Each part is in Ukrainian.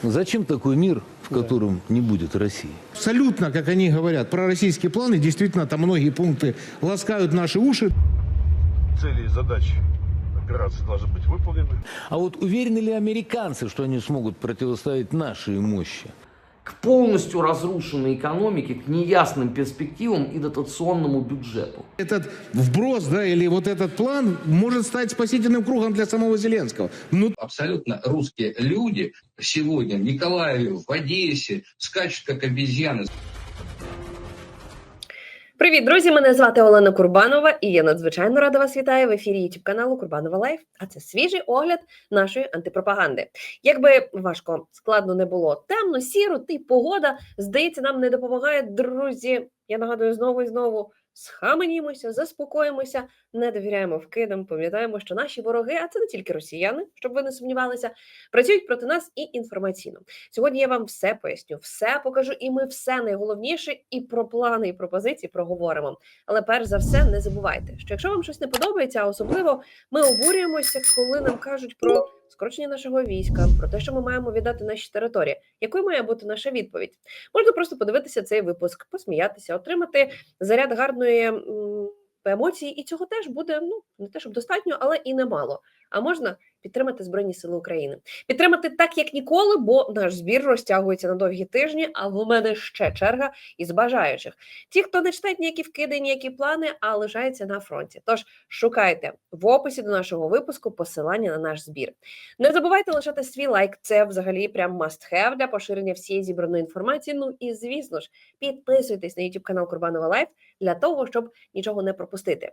Зачем такой мир, в котором не будет России? Абсолютно, как они говорят, пророссийские планы, действительно, там многие пункты ласкают наши уши. цели и задачи операции должны быть выполнены. А вот уверены ли американцы, что они смогут противостоять нашей мощи? К полностью разрушенной экономике, к неясным перспективам и дотационному бюджету. Этот вброс, да, или вот этот план может стать спасительным кругом для самого Зеленского. Ну, абсолютно русские люди сегодня в Николаеве, в Одессе скачут как обезьяны. Привіт, друзі! Мене звати Олена Курбанова, і я надзвичайно рада вас вітаю в ефірі youtube каналу Курбанова Лайф. А це свіжий огляд нашої антипропаганди. Якби важко складно не було темно, сіро, ти погода здається, нам не допомагає. Друзі, я нагадую знову і знову. Схаменімося, заспокоїмося, не довіряємо вкидам. Пам'ятаємо, що наші вороги, а це не тільки росіяни, щоб ви не сумнівалися, працюють проти нас і інформаційно. Сьогодні я вам все поясню, все покажу, і ми все найголовніше і про плани, і пропозиції проговоримо. Але перш за все, не забувайте, що якщо вам щось не подобається, а особливо ми обурюємося, коли нам кажуть про скорочення нашого війська, про те, що ми маємо віддати наші території. Якою має бути наша відповідь? Можна просто подивитися цей випуск, посміятися, отримати заряд гарної емоції, і цього теж буде ну не те, щоб достатньо, але і немало. А можна підтримати Збройні Сили України, підтримати так, як ніколи, бо наш збір розтягується на довгі тижні. А в мене ще черга із бажаючих. Ті, хто не читають ніякі вкиди, ніякі плани, а лишаються на фронті. Тож шукайте в описі до нашого випуску посилання на наш збір. Не забувайте лишати свій лайк. Це взагалі прям must have для поширення всієї зібраної інформації. Ну і звісно ж, підписуйтесь на YouTube канал Курбанова Лайф для того, щоб нічого не пропустити.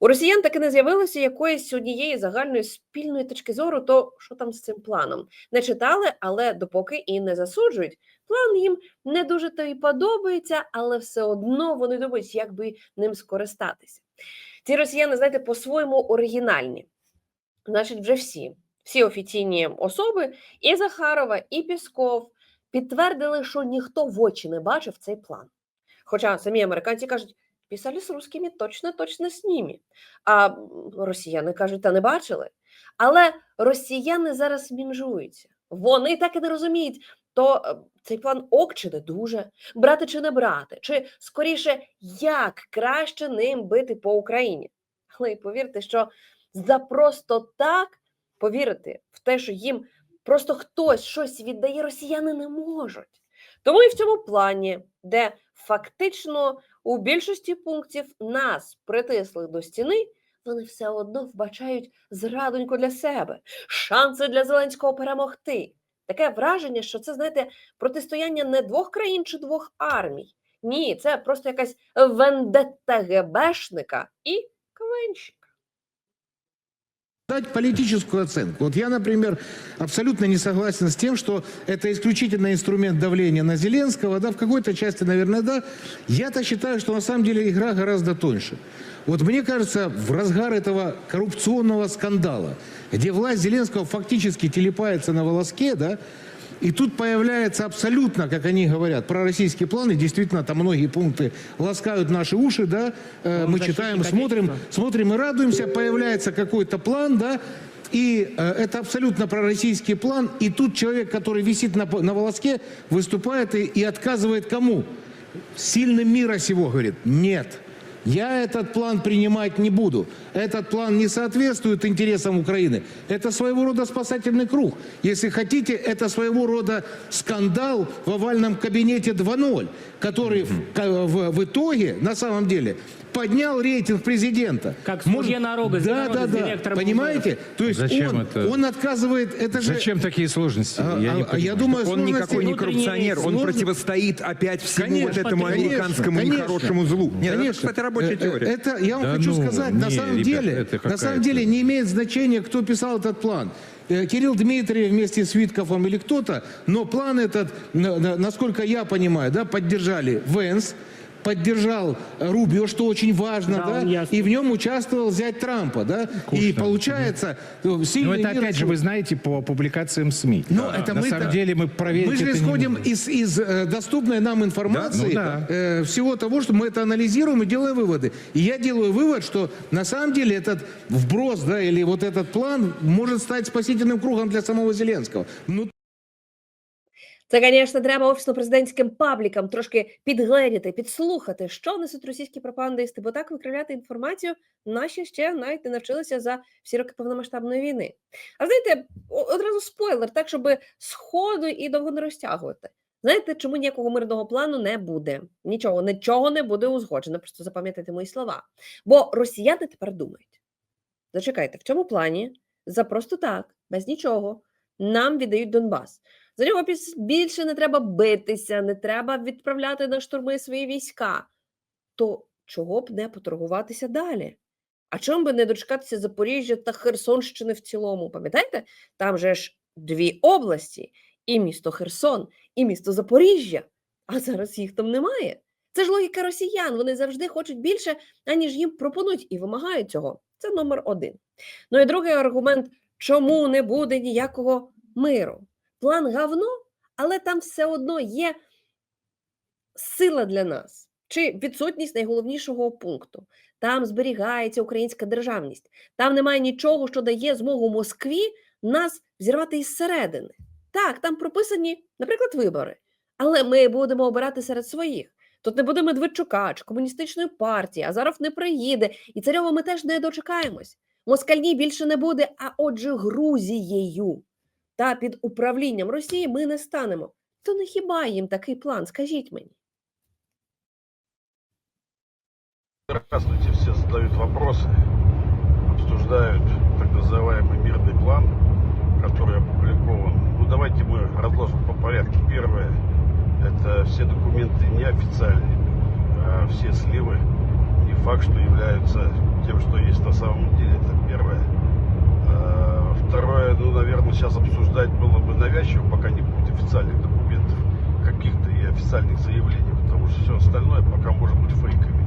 У росіян таки не з'явилося якоїсь однієї загальної спільної точки зору, то що там з цим планом? Не читали, але допоки і не засуджують. План їм не дуже то і подобається, але все одно вони думають, як би ним скористатися. Ці росіяни, знаєте, по-своєму оригінальні. Значить, вже всі, всі офіційні особи, і Захарова, і Пісков підтвердили, що ніхто в очі не бачив цей план. Хоча самі американці кажуть, писали з русскими точно, точно з ними. А росіяни кажуть, та не бачили. Але росіяни зараз мінжуються. Вони так і не розуміють, то е, цей план ок чи не дуже, брати чи не брати, чи скоріше, як краще ним бити по Україні. Але й повірте, що за просто так повірити в те, що їм просто хтось щось віддає, росіяни не можуть. Тому і в цьому плані, де фактично у більшості пунктів нас притисли до стіни, вони все одно вбачають зрадоньку для себе, шанси для Зеленського перемогти. Таке враження, що це, знаєте, протистояння не двох країн чи двох армій. Ні, це просто якась вендетта ГБшника і КВНщика. дать политическую оценку. Вот я, например, абсолютно не согласен с тем, что это исключительно инструмент давления на Зеленского. Да, в какой-то части, наверное, да. Я-то считаю, что на самом деле игра гораздо тоньше. Вот мне кажется, в разгар этого коррупционного скандала, где власть Зеленского фактически телепается на волоске, да, и тут появляется абсолютно, как они говорят, пророссийские планы. Действительно, там многие пункты ласкают наши уши, да. Э, мы читаем, смотрим, смотрим и радуемся. Появляется какой-то план, да. И э, это абсолютно пророссийский план. И тут человек, который висит на, на волоске, выступает и, и отказывает кому? Сильным мира сего, говорит, нет. Я этот план принимать не буду. Этот план не соответствует интересам Украины. Это своего рода спасательный круг. Если хотите, это своего рода скандал в овальном кабинете 2.0, который в, в- в итоге, на самом деле, поднял рейтинг президента. Как слуге народа, Да, народа да, да. директором Понимаете? То есть Зачем он, это? он отказывает... Это же... Зачем такие сложности? А, я, не а, я понимаю. думаю, Он никакой не коррупционер, он сложности- противостоит опять всему Конечно, вот этому конечно, американскому конечно. нехорошему злу. Нет, это, Конечно. кстати, рабочая Э, э, теория. Это, я вам Да хочу ну, сказать, на не, самом ребят, деле, это на самом деле не имеет значения, кто писал этот план. Э, Кирилл Дмитриев вместе с Витковым или кто-то, но план этот, на- на- насколько я понимаю, да, поддержали Венс, поддержал Рубио, что очень важно, Да, да, и в нем участвовал зять Трампа, да, и Кушнер. получается э, Но сильный это мир опять же, вы знаете, по публикациям СМИ. но это На мы самом да. деле мы проверить Мы же исходим из, из э, доступной нам информации, ну да. э, всего того, что мы это анализируем и делаем выводы. И я делаю вывод, что на самом деле этот вброс, да, или вот этот план может стать спасительным кругом для самого Зеленского. Ну, Це, звісно, треба офісно-президентським паблікам трошки підгледіти, підслухати, що несуть російські пропагандисти, бо так викривляти інформацію наші ще навіть не навчилися за всі роки повномасштабної війни. А знаєте, одразу спойлер, так щоб сходу і довго не розтягувати. Знаєте, чому ніякого мирного плану не буде? Нічого, нічого не буде узгоджено. Просто запам'ятайте мої слова. Бо росіяни тепер думають: зачекайте, в цьому плані за просто так, без нічого, нам віддають Донбас. За нього більше не треба битися, не треба відправляти на штурми свої війська. То чого б не поторгуватися далі? А чому би не дочекатися Запоріжжя та Херсонщини в цілому? Пам'ятаєте? Там же ж дві області: і місто Херсон, і місто Запоріжжя. А зараз їх там немає. Це ж логіка росіян. Вони завжди хочуть більше, аніж їм пропонують і вимагають цього. Це номер один. Ну і другий аргумент: чому не буде ніякого миру? План гавно, але там все одно є сила для нас чи відсутність найголовнішого пункту. Там зберігається українська державність. Там немає нічого, що дає змогу Москві нас зірвати із середини. Так, там прописані, наприклад, вибори. Але ми будемо обирати серед своїх. Тут не буде Медведчука чи комуністичної партії, Азаров не приїде, і царьова ми теж не дочекаємось. Москальні більше не буде, а отже, Грузією. Та під управлінням Росії ми не станемо. То не хіба їм такий план? Скажіть мені. Здравствуйте, все задают вопросы, обсуждают так называемый мирный план, который опубликован. Ну, давайте мы разложим по порядку. Первое, это все документы неофициальные, а все сливы не факт, что являются тем, что есть на самом деле. Это первое. А, Второе, ну, сейчас обсуждать было бы навязчиво, пока не будет официальных документов, каких-то и официальных заявлений, потому что все остальное пока может быть фейками.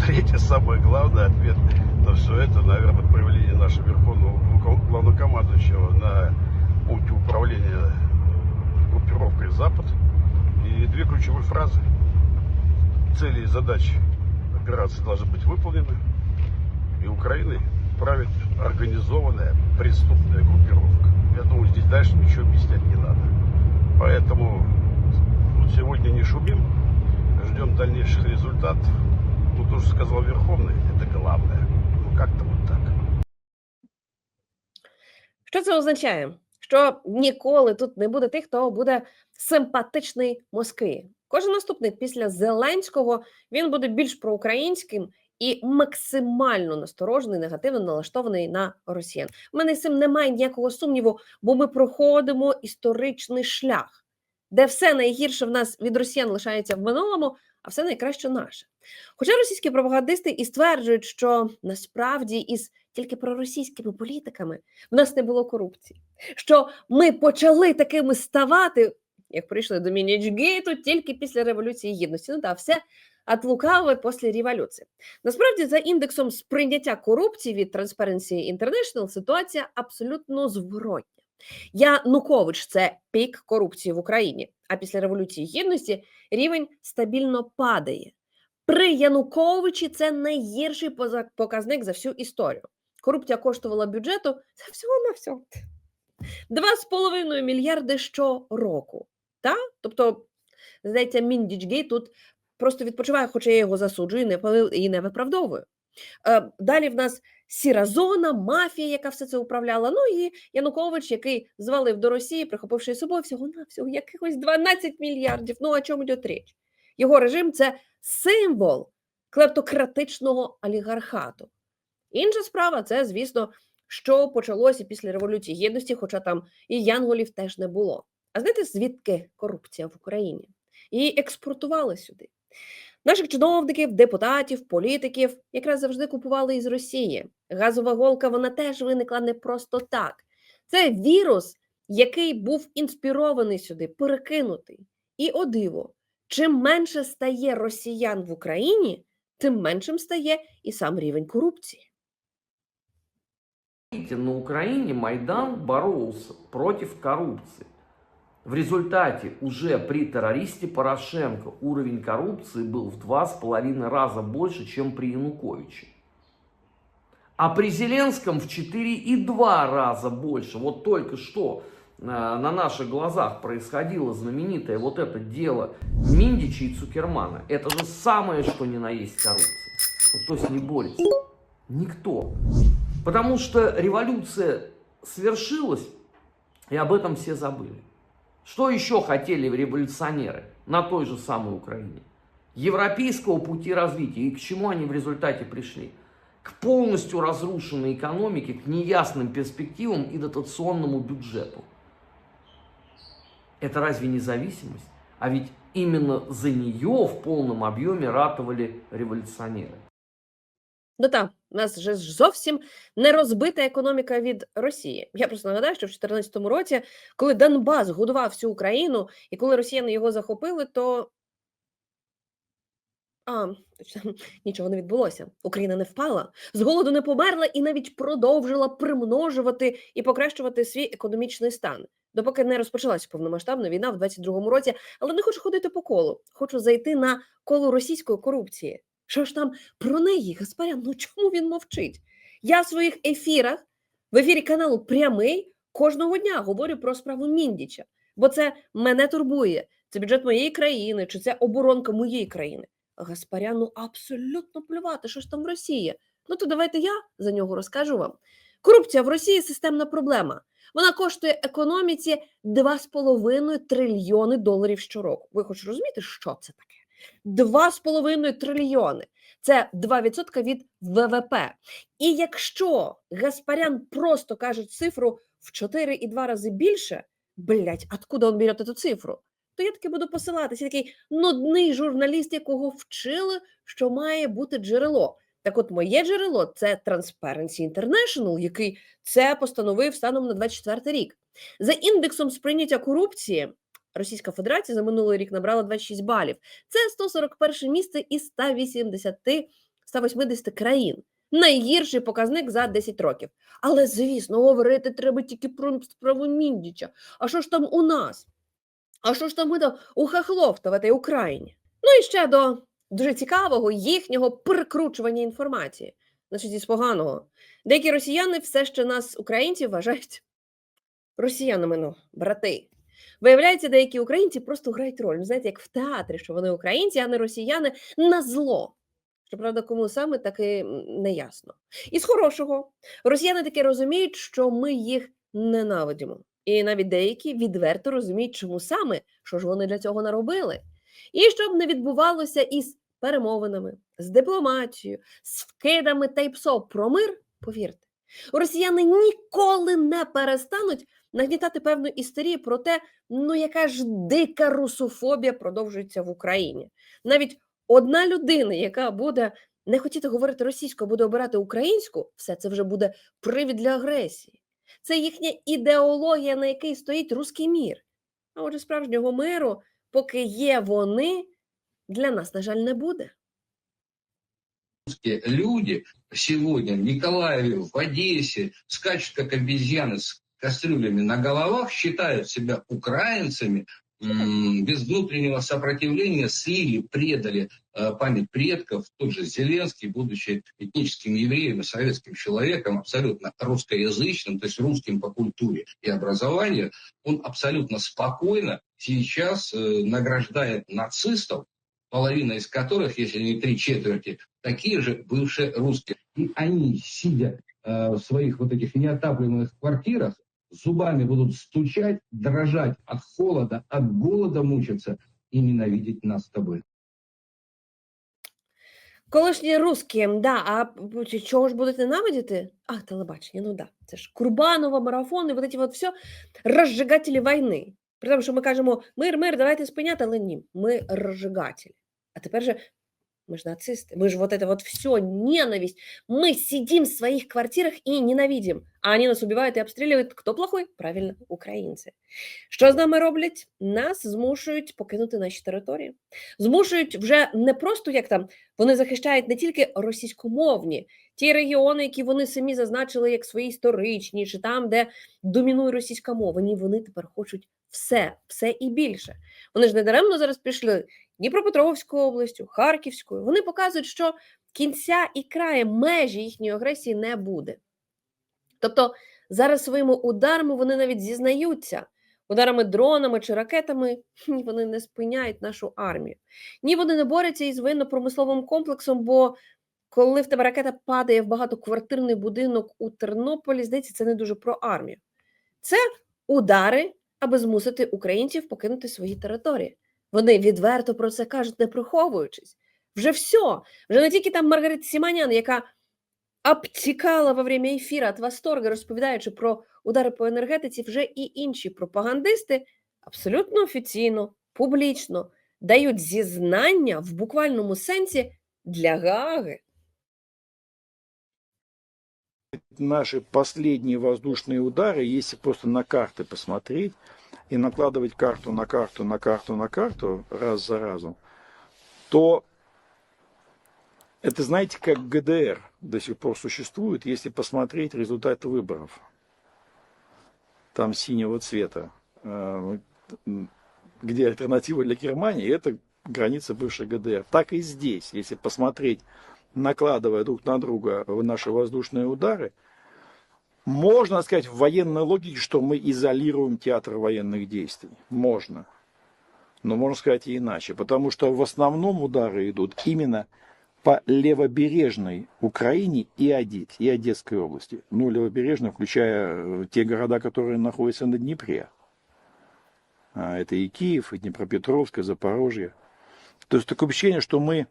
Третье, самое главное, ответ на все это, наверное, проявление нашего верховного главно- главнокомандующего на пути управления э, группировкой «Запад». И две ключевые фразы. Цели и задачи операции должны быть выполнены. И Украиной правит организованная преступная группировка. Я думаю, здесь дальше ничего объяснять не надо. Поэтому вот сегодня не шумим, ждем дальнейших результатов. Ну, то, что сказал Верховный, это главное. Ну, как-то вот так. Що це означає? Що ніколи тут не буде тих, хто буде симпатичний Москві. Кожен наступний після Зеленського він буде більш проукраїнським і максимально насторожений, негативно налаштований на росіян. У мене з цим немає ніякого сумніву, бо ми проходимо історичний шлях, де все найгірше в нас від росіян лишається в минулому, а все найкраще наше. Хоча російські пропагандисти і стверджують, що насправді із тільки проросійськими політиками в нас не було корупції, що ми почали такими ставати, як прийшли до Мінічгейту, тільки після Революції Гідності. Ну так, все от лукаве після революції. Насправді, за індексом сприйняття корупції від Transparency International ситуація абсолютно зворотня. Янукович це пік корупції в Україні. А після Революції Гідності рівень стабільно падає. При Януковичі це найгірший показник за всю історію. Корупція коштувала бюджету це всього на всього 2,5 мільярди щороку. Та? Тобто, здається, Міндічгей тут просто відпочиває, хоча я його засуджую і не, виправдовую. Е, далі в нас сіра зона, мафія, яка все це управляла. Ну і Янукович, який звалив до Росії, прихопивши з собою всього на всього якихось 12 мільярдів. Ну, о чому йде річ? Його режим це символ клептократичного олігархату. Інша справа це, звісно, що почалося після Революції Гідності, хоча там і янголів теж не було. А знаєте, звідки корупція в Україні? Її експортували сюди. Наших чиновників, депутатів, політиків якраз завжди купували із Росії. Газова голка вона теж виникла не просто так. Це вірус, який був інспірований сюди, перекинутий. І о диво, чим менше стає росіян в Україні, тим меншим стає і сам рівень корупції. На Украине Майдан боролся против коррупции. В результате уже при террористе Порошенко уровень коррупции был в два с половиной раза больше, чем при Януковиче. А при Зеленском в 4,2 раза больше. Вот только что э, на наших глазах происходило знаменитое вот это дело Миндича и Цукермана, это же самое, что ни на есть коррупция. Кто с ней борется? Никто. Потому что революция свершилась, и об этом все забыли. Что еще хотели революционеры на той же самой Украине? Европейского пути развития. И к чему они в результате пришли? К полностью разрушенной экономике, к неясным перспективам и дотационному бюджету. Это разве независимость? А ведь именно за нее в полном объеме ратовали революционеры. Ну так, у нас же зовсім не розбита економіка від Росії. Я просто нагадаю, що в 2014 році, коли Донбас годував всю Україну, і коли росіяни його захопили, то а, нічого не відбулося. Україна не впала, з голоду не померла і навіть продовжила примножувати і покращувати свій економічний стан, допоки не розпочалася повномасштабна війна в 22-му році. Але не хочу ходити по колу. Хочу зайти на коло російської корупції. Що ж там про неї, Гаспарян? Ну чому він мовчить? Я в своїх ефірах, в ефірі каналу Прямий кожного дня говорю про справу Міндіча, бо це мене турбує. Це бюджет моєї країни, чи це оборонка моєї країни. Гаспаряну абсолютно плювати, що ж там в Росії. Ну то давайте я за нього розкажу вам. Корупція в Росії системна проблема. Вона коштує економіці 2,5 трильйони доларів щороку. Ви хоч розумієте, що це таке? 2,5 трильйони. Це 2% від ВВП. І якщо Гаспарян просто каже цифру в 4,2 рази більше, блять, откуда він бере цю цифру? То я таки буду посилатися, такий нудний журналіст, якого вчили, що має бути джерело. Так от моє джерело це Transparency International, який це постановив станом на 24 рік. За індексом сприйняття корупції Російська Федерація за минулий рік набрала 26 балів. Це 141 місце із 180 180 країн. Найгірший показник за 10 років. Але, звісно, говорити треба тільки про справу Міндіча. А що ж там у нас? А що ж там у Хахловта в этой Україні? Ну і ще до дуже цікавого їхнього перекручування інформації. Значить, із поганого. Деякі росіяни все ще нас, українців, вважають росіянами, ну, брати. Виявляється, деякі українці просто грають роль. Ну, Знаєте, як в театрі, що вони українці, а не росіяни на зло. Щоправда, кому саме таки не ясно. І з хорошого, росіяни таки розуміють, що ми їх ненавидимо. І навіть деякі відверто розуміють, чому саме, що ж вони для цього наробили. І щоб не відбувалося із перемовинами, з дипломатією, з вкидами та й псо про мир, повірте, росіяни ніколи не перестануть нагнітати певну істерію про те, ну яка ж дика русофобія продовжується в Україні. Навіть одна людина, яка буде не хотіти говорити російською, буде обирати українську, все це вже буде привід для агресії. Це їхня ідеологія, на якій стоїть руський мір. А отже, справжнього миру, поки є вони, для нас, на жаль, не буде. Люди сегодня в Николаеве, в Одессе скачут как обезьяны с кастрюлями на головах, считают себя украинцами, без внутреннего сопротивления слили, предали э, память предков. Тот же Зеленский, будучи этническим евреем и советским человеком, абсолютно русскоязычным, то есть русским по культуре и образованию, он абсолютно спокойно сейчас э, награждает нацистов, половина из которых, если не три четверти, такие же бывшие русские. И они, сидя э, в своих вот этих неотапливаемых квартирах, зубами будут стучать, дрожать от холода, от голода мучиться и ненавидеть нас с тобой. Колишні русські, да, а чого ж будуть ненавидіти? А, телебачення, ну да. Це ж Курбанова, марафони, вот эти вот все розжигателі війни. При тому, що ми кажемо мир, мир, давайте спиняти, але ні, ми розжигателі. А тепер же мы же нацисты, мы же вот это вот все, ненависть. Мы сидим в своих квартирах и ненавидим, а они нас убивают и обстрілюють. Хто плохой? Правильно, українці. Що з нами роблять? Нас змушують покинути наші території. Змушують вже не просто як там вони захищають не тільки російськомовні, ті регіони, які вони самі зазначили як свої історичні, чи там, де домінує російська мова. Ні, вони тепер хочуть все, все і більше. Вони ж не даремно зараз пішли Дніпропетровською областю, Харківською. Вони показують, що кінця і краю межі їхньої агресії не буде. Тобто Зараз своїми ударами вони навіть зізнаються. Ударами дронами чи ракетами ні, вони не спиняють нашу армію. Ні, вони не борються із воєнно-промисловим комплексом, бо коли в тебе ракета падає в багатоквартирний будинок у Тернополі, здається, це не дуже про армію. Це удари, аби змусити українців покинути свої території. Вони відверто про це кажуть, не приховуючись. Вже все. Вже не тільки там Маргарита Сіманян, яка обтікала во время ефіра від восторга, розповідаючи про удари по енергетиці, вже і інші пропагандисти абсолютно офіційно, публічно дають зізнання в буквальному сенсі для Гааги. Наши последние воздушные удары, если просто на карты посмотреть и накладывать карту на карту, на карту, на карту раз за разом, то это, знаете, как ГДР до сих пор существует, если посмотреть результаты выборов. Там синего цвета, э, где альтернатива для Германии, это граница бывшей ГДР. Так и здесь, если посмотреть накладывая друг на друга наши воздушные удары, можно сказать в военной логике, что мы изолируем театр военных действий. Можно. Но можно сказать и иначе. Потому что в основном удары идут именно по левобережной Украине и Одессе, и Одесской области. Ну, левобережной, включая э, те города, которые находятся на Днепре. А, Это и Киев, и Днепропетровск, и Запорожье. То есть такое ощущение, что мы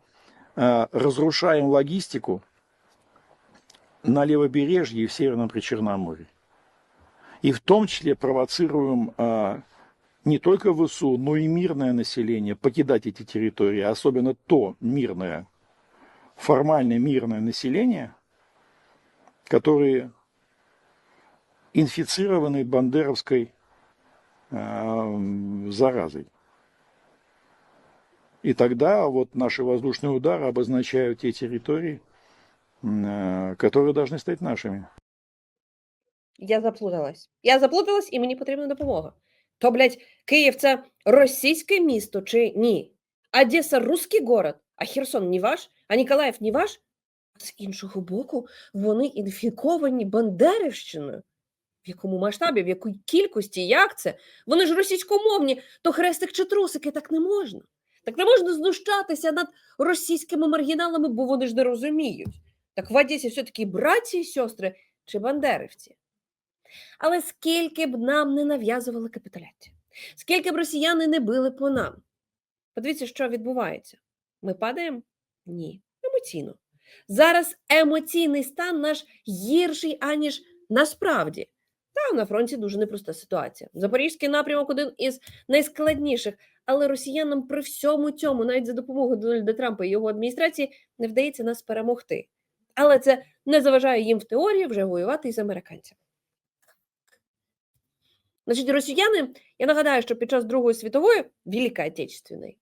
э, разрушаем логистику на левобережье и в Северном Причерноморье. И в том числе провоцируем э, не только ВСУ, но и мирное население покидать эти территории, особенно то мирное, формально мирное население, которые инфицированы бандеровской э, заразой. И тогда вот наши воздушные удары обозначают те территории, которые должны стать нашими. Я заплуталась. Я заплуталась, і мені потрібна допомога. То, блядь, Київ це російське місто чи ні? Одеса русський город, а Херсон не ваш, а Ніколаїв не ваш? З іншого боку, вони інфіковані Бандерівщиною. В якому масштабі, в якій кількості, як це? Вони ж російськомовні, то хрестик чи трусики так не можна. Так не можна знущатися над російськими маргіналами, бо вони ж не розуміють. Так в Одесі все-таки браті і сестри чи бандерівці. Але скільки б нам не нав'язували капітуляцію, скільки б росіяни не били по нам, подивіться, що відбувається. Ми падаємо? Ні. Емоційно. Зараз емоційний стан наш гірший, аніж насправді. Та на фронті дуже непроста ситуація. Запорізький напрямок один із найскладніших, але росіянам при всьому цьому, навіть за допомогою Дональда Трампа і його адміністрації, не вдається нас перемогти. Але це не заважає їм в теорії вже воювати із американцями. Значить, росіяни, я нагадаю, що під час Другої світової, Великої Отечественної,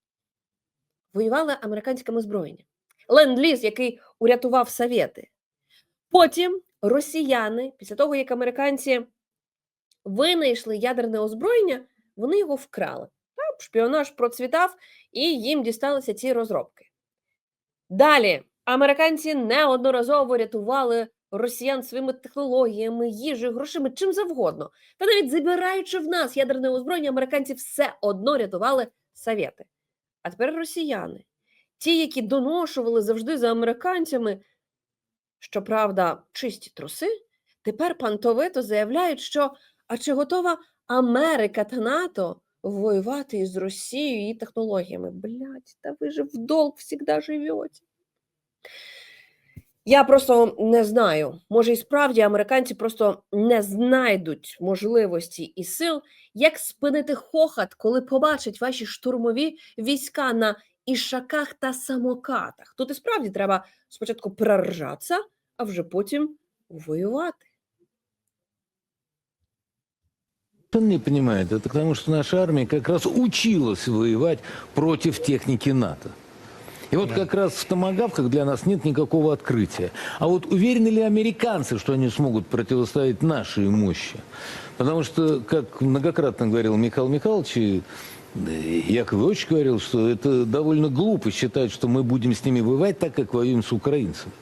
воювали американським озброєнням. Ленд-ліз, який урятував Совєти. Потім росіяни, після того, як американці винайшли ядерне озброєння, вони його вкрали. Шпіонаж процвітав, і їм дісталися ці розробки. Далі американці неодноразово рятували росіян своїми технологіями, їжею, грошима, чим завгодно. Та навіть забираючи в нас ядерне озброєння, американці все одно рятували совєти. А тепер росіяни, ті, які доношували завжди за американцями, щоправда, чисті труси, тепер пантовито заявляють, що а чи готова Америка та НАТО воювати із Росією і технологіями? Блять, та ви же в долг завжди живете. Я просто не знаю. Може, і справді американці просто не знайдуть можливості і сил, як спинити хохот, коли побачать ваші штурмові війська на ішаках та самокатах. Тут і справді треба спочатку проржатися, а вже потім воювати. Он не понимает, это потому что наша армия как раз училась воевать против техники НАТО. И вот как раз в томагавках для нас нет никакого открытия. А вот уверены ли американцы, что они смогут противостоять нашей мощи? Потому что, как многократно говорил Михаил Михайлович, и э, Яков Ильич говорил, что это довольно глупо считать, что мы будем с ними воевать так, как воюем с украинцами.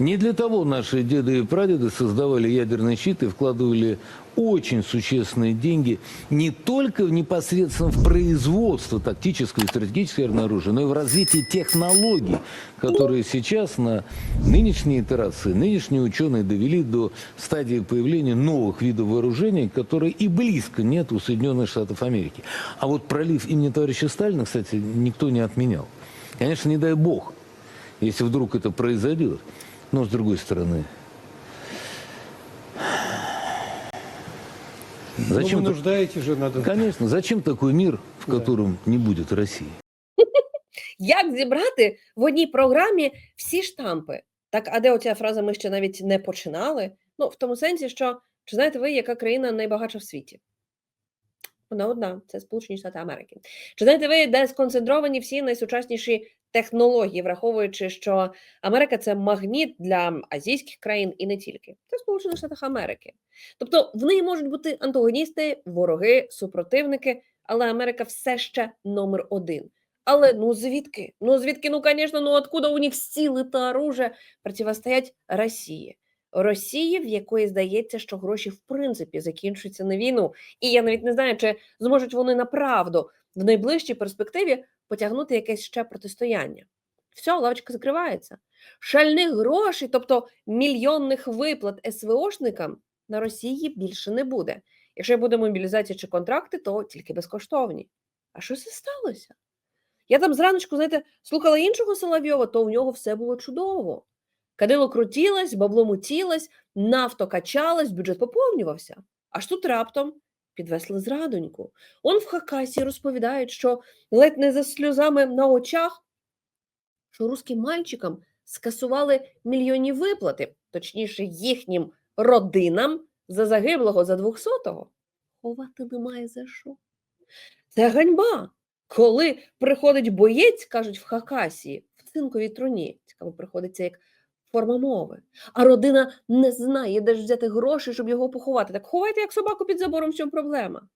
Не для того наши деды и прадеды создавали ядерный щит и вкладывали очень существенные деньги не только непосредственно в производство тактического и стратегического ядерного оружия, но и в развитие технологий, которые сейчас на нынешней итерации, нынешние ученые довели до стадии появления новых видов вооружений, которые и близко нет у Соединенных Штатов Америки. А вот пролив имени товарища Сталина, кстати, никто не отменял. Конечно, не дай бог, если вдруг это произойдет. Но с другой стороны, зачем, вы так- нуждаете же, надо... конечно, зачем такой мир, в котором не будет России? Як зібрати в одній програмі всі штампи? Так, а де оця фраза ми ще навіть не починали? Ну, в тому сенсі, що чи знаєте ви, яка країна найбагатша в світі? Вона одна, це Сполучені Штати Америки. Чи знаєте ви, де сконцентровані всі найсучасніші технології, враховуючи, що Америка це магніт для азійських країн і не тільки. Це Сполучених Штатах Америки. Тобто в неї можуть бути антагоністи, вороги, супротивники, але Америка все ще номер один. Але ну звідки? Ну звідки? Ну, звісно, ну откуда у них сили та оружие противостоять Росії? Росії, в якої здається, що гроші в принципі закінчуються на війну. І я навіть не знаю, чи зможуть вони направду в найближчій перспективі потягнути якесь ще протистояння. Все, лавочка закривається. Шальних грошей, тобто мільйонних виплат СВОшникам на Росії більше не буде. Якщо буде мобілізація чи контракти, то тільки безкоштовні. А що це сталося? Я там зраночку, знаєте, слухала іншого Соловйова, то в нього все було чудово. Кадило крутілось, бабло мутілось, нафто качалась, бюджет поповнювався. Аж тут раптом підвесли зрадоньку. Он в Хакасі розповідають, що ледь не за сльозами на очах, що русським мальчикам скасували мільйонні виплати, точніше, їхнім родинам за загиблого за 200-го. Ховати немає за що. Це ганьба. Коли приходить боєць, кажуть в Хакасії, в цинковій труні, цікаво, приходиться як форма мови. А родина не знає, де ж взяти гроші, щоб його поховати. Так ховайте як собаку під забором, в чому проблема.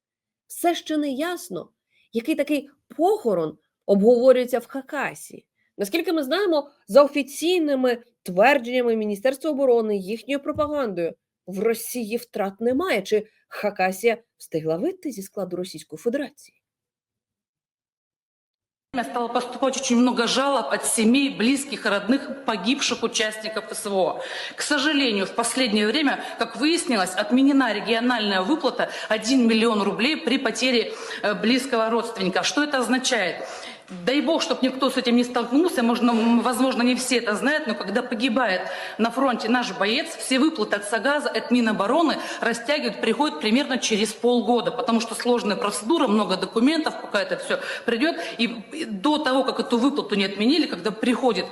Все ще не ясно, який такий похорон обговорюється в Хакасії. Наскільки ми знаємо, за офіційними твердженнями Міністерства оборони, їхньою пропагандою, в Росії втрат немає. Чи Хакасія встигла вийти зі складу Російської Федерації? Стало поступать очень много жалоб от семей, близких и родных погибших участников СВО. К сожалению, в последнее время, как выяснилось, отменена региональная выплата 1 миллион рублей при потере э, близкого родственника. Что это означает? Дай бог, чтобы никто с этим не столкнулся, можно, возможно, не все это знают, но когда погибает на фронте наш боец, все выплаты от Сагаза, от Минобороны растягивают, приходят примерно через полгода, потому что сложная процедура, много документов, пока это все придет. И до того, как эту выплату не отменили, когда приходит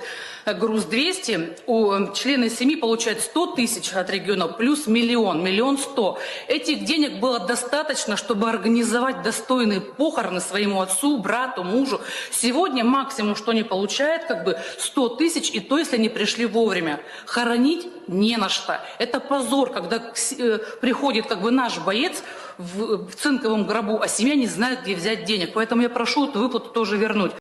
э, груз 200, у э, члены семьи получают 100 тысяч от регионов, плюс миллион, миллион сто. Этих денег было достаточно, чтобы организовать достойные похороны своему отцу, брату, мужу. Сегодня максимум, что они получают, как бы 100 тысяч, и то, если они пришли вовремя. Хоронить не на что. Это позор, когда э, приходит как бы наш боец в цинковом гробу, а семья не знает, где взять денег. Поэтому я прошу эту выплату тоже вернуть.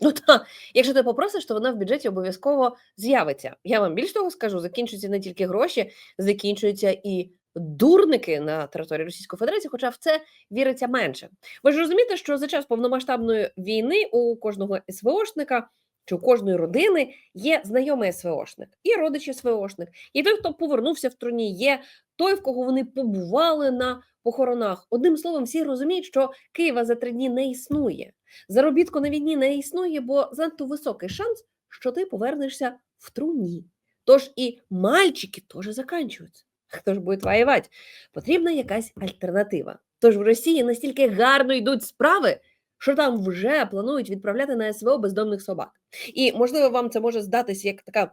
Ну та, якщо ти попросиш, то вона в бюджеті обов'язково з'явиться. Я вам більш того скажу, закінчуються не тільки гроші, закінчуються і дурники на території Російської Федерації, хоча в це віриться менше. Ви ж розумієте, що за час повномасштабної війни у кожного СВОшника чи у кожної родини є знайомий СВОшник, і родич СВОшник, і той, хто повернувся в труні, є той, в кого вони побували на похоронах. Одним словом, всі розуміють, що Києва за три дні не існує. Заробітку на війні не існує, бо занадто високий шанс, що ти повернешся в труні. Тож і мальчики теж заканчуються. Хто ж буде воювати? Потрібна якась альтернатива. Тож в Росії настільки гарно йдуть справи, що там вже планують відправляти на СВО бездомних собак. І можливо, вам це може здатись як така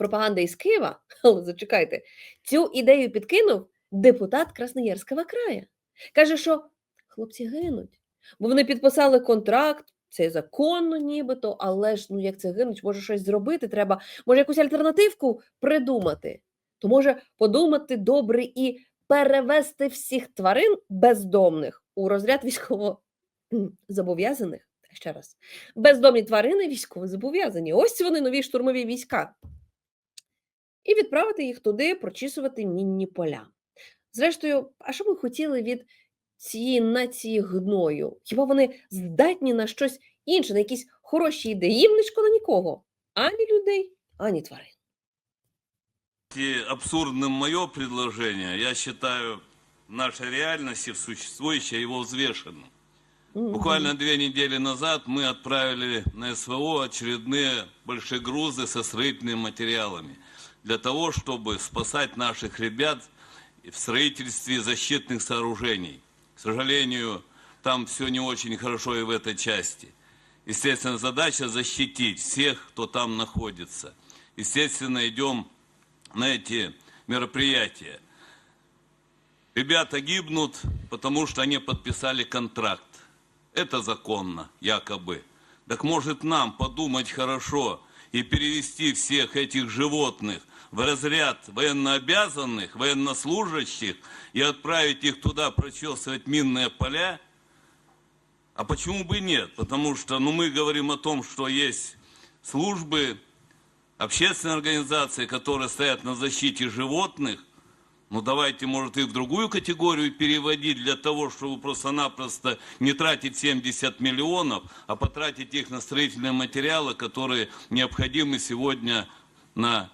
пропаганда із Києва, але зачекайте, цю ідею підкинув депутат Красноярського краю. Каже, що хлопці гинуть, бо вони підписали контракт. Це законно, нібито, але ж ну як це гинуть, може щось зробити треба, може якусь альтернативку придумати. То може подумати добре і перевести всіх тварин бездомних у розряд військово зобов'язаних. Ще раз, бездомні тварини військово зобов'язані. Ось вони нові штурмові війська і відправити їх туди прочісувати мінні поля. Зрештою, а що ми хотіли від цієї нації гною? Хіба вони здатні на щось інше, на якісь хороші ідеї? Їм не шкода нікого, ані людей, ані тварин. И абсурдным мое предложение, я считаю нашей реальности существующей его взвешенным. Мгм. Буквально две недели назад мы отправили на СВО очередные большие грузы со строительными материалами для того, чтобы спасать наших ребят в строительстве защитных сооружений. К сожалению, там все не очень хорошо и в этой части. Естественно, задача защитить всех, кто там находится. Естественно, идем на эти мероприятия. Ребята гибнут, потому что они подписали контракт. Это законно, якобы. Так может нам подумать хорошо и перевести всех этих животных в разряд военнообязанных, военнослужащих и отправить их туда прочесывать минные поля? А почему бы нет? Потому что ну, мы говорим о том, что есть службы, общественные организации, которые стоят на защите животных, ну давайте, может, их в другую категорию переводить для того, чтобы просто-напросто не тратить 70 миллионов, а потратить их на строительные материалы, которые необходимы сегодня на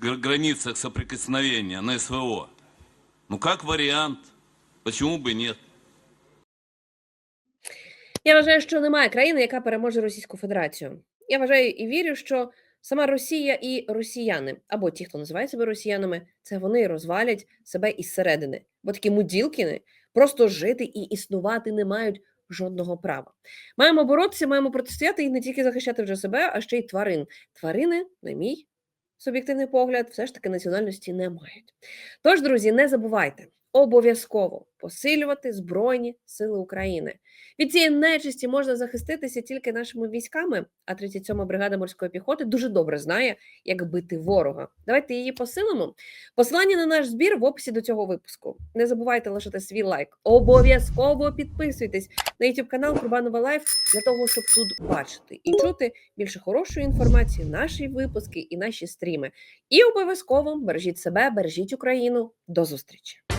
границах соприкосновения, на СВО. Ну как вариант, почему бы нет? Я вважаю, що немає країни, яка переможе Російську Федерацію. Я вважаю і вірю, що сама Росія і росіяни, або ті, хто називає себе росіянами, це вони розвалять себе із середини. Бо такі муділкіни просто жити і існувати не мають жодного права. Маємо боротися, маємо протистояти і не тільки захищати вже себе, а ще й тварин. Тварини, на мій суб'єктивний погляд, все ж таки національності не мають. Тож, друзі, не забувайте обов'язково посилювати Збройні Сили України. Від цієї нечисті можна захиститися тільки нашими військами, а 37-ма бригада морської піхоти дуже добре знає, як бити ворога. Давайте її посилимо. Посилання на наш збір в описі до цього випуску. Не забувайте лишити свій лайк. Обов'язково підписуйтесь на YouTube канал Курбанова Лайф для того, щоб тут бачити і чути більше хорошої інформації, наші випуски і наші стріми. І обов'язково бережіть себе, бережіть Україну. До зустрічі!